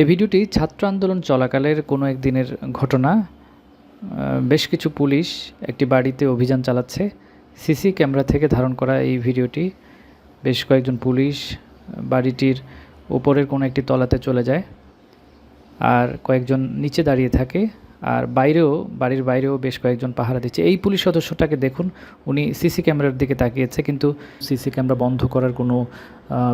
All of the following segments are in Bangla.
এই ভিডিওটি ছাত্র আন্দোলন চলাকালের কোনো একদিনের ঘটনা। বেশ কিছু পুলিশ একটি বাড়িতে অভিযান চালাচ্ছে। সিসি ক্যামেরা থেকে ধারণ করা এই ভিডিওটি বেশ কয়েকজন পুলিশ বাড়িটির ওপরের কোনো একটি তলাতে চলে যায়। আর কয়েকজন নিচে দাঁড়িয়ে থাকে। আর বাইরেও, বাড়ির বাইরেও বেশ কয়েকজন পাহারা দিচ্ছে। এই পুলিশ সদস্যটাকে দেখুন, উনি সিসি ক্যামেরার দিকে তাকিয়েছে, কিন্তু সিসি ক্যামেরা বন্ধ করার কোনো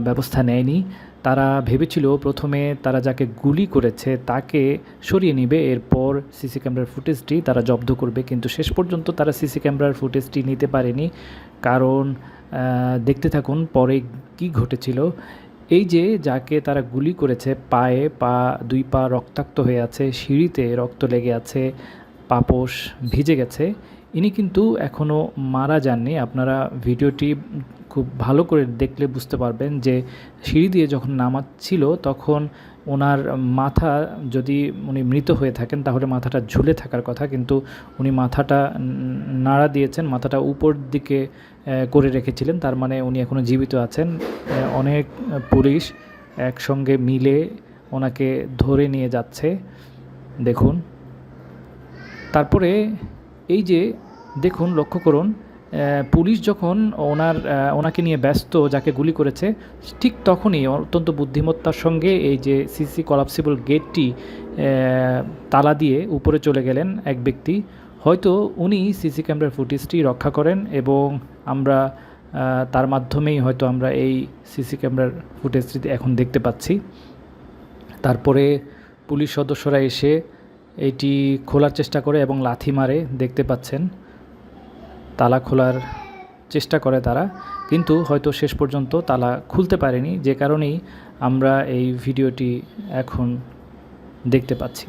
ব্যবস্থা নেয়নি। তারা ভেবেছিল প্রথমে তারা যাকে গুলি করেছে তাকে সরিয়ে নেবে, এরপর সিসি ক্যামেরার ফুটেজটি তারা জব্দ করবে, কিন্তু শেষ পর্যন্ত তারা সিসি ক্যামেরার ফুটেজটি নিতে পারেনি। কারণ দেখতে থাকুন পরে কি ঘটেছিল। এই যে যাকে তারা গুলি করেছে পায়ে পা দুই পা রক্তাক্ত হয়ে আছে, সিঁড়িতে রক্ত লেগে আছে পাপোশ ভিজে গেছে। ইনি কিন্তু এখনও মারা যাননি। আপনারা ভিডিওটি খুব ভালো করে দেখলে বুঝতে পারবেন যে সিঁড়ি দিয়ে যখন নামাচ্ছিল তখন ওনার মাথা যদি উনি মৃত হয়ে থাকেন তাহলে মাথাটা ঝুলে থাকার কথা। কিন্তু উনি মাথাটা নাড়া দিয়েছেন, মাথাটা উপর দিকে করে রেখেছিলেন। তার মানে উনি এখনও জীবিত আছেন। অনেক পুলিশ একসঙ্গে মিলে ওনাকে ধরে নিয়ে যাচ্ছে। দেখুন। তারপরে এই যে দেখুন, লক্ষ্য করুন পুলিশ যখন ওনার ওনাকে নিয়ে ব্যস্ত, যাকে গুলি করেছে, ঠিক তখনই অত্যন্ত বুদ্ধিমত্তার সঙ্গে এই যে সিসি কলাপসিবল গেটটি তালা দিয়ে উপরে চলে গেলেন এক ব্যক্তি। হয়তো উনি সিসি ক্যামেরার ফুটেজটি রক্ষা করেন এবং আমরা তার মাধ্যমেই হয়তো আমরা এই সিসি ক্যামেরার ফুটেজটি এখন দেখতে পাচ্ছি। তারপরে পুলিশ সদস্যরা এসে এটি খোলার চেষ্টা করে এবং লাথি মারে, দেখতে পাচ্ছেন। তালা খোলার চেষ্টা করে তারা, কিন্তু হয়তো শেষ পর্যন্ত তালা খুলতে পারেনি। যে কারণেই আমরা এই ভিডিওটি এখন দেখতে পাচ্ছি।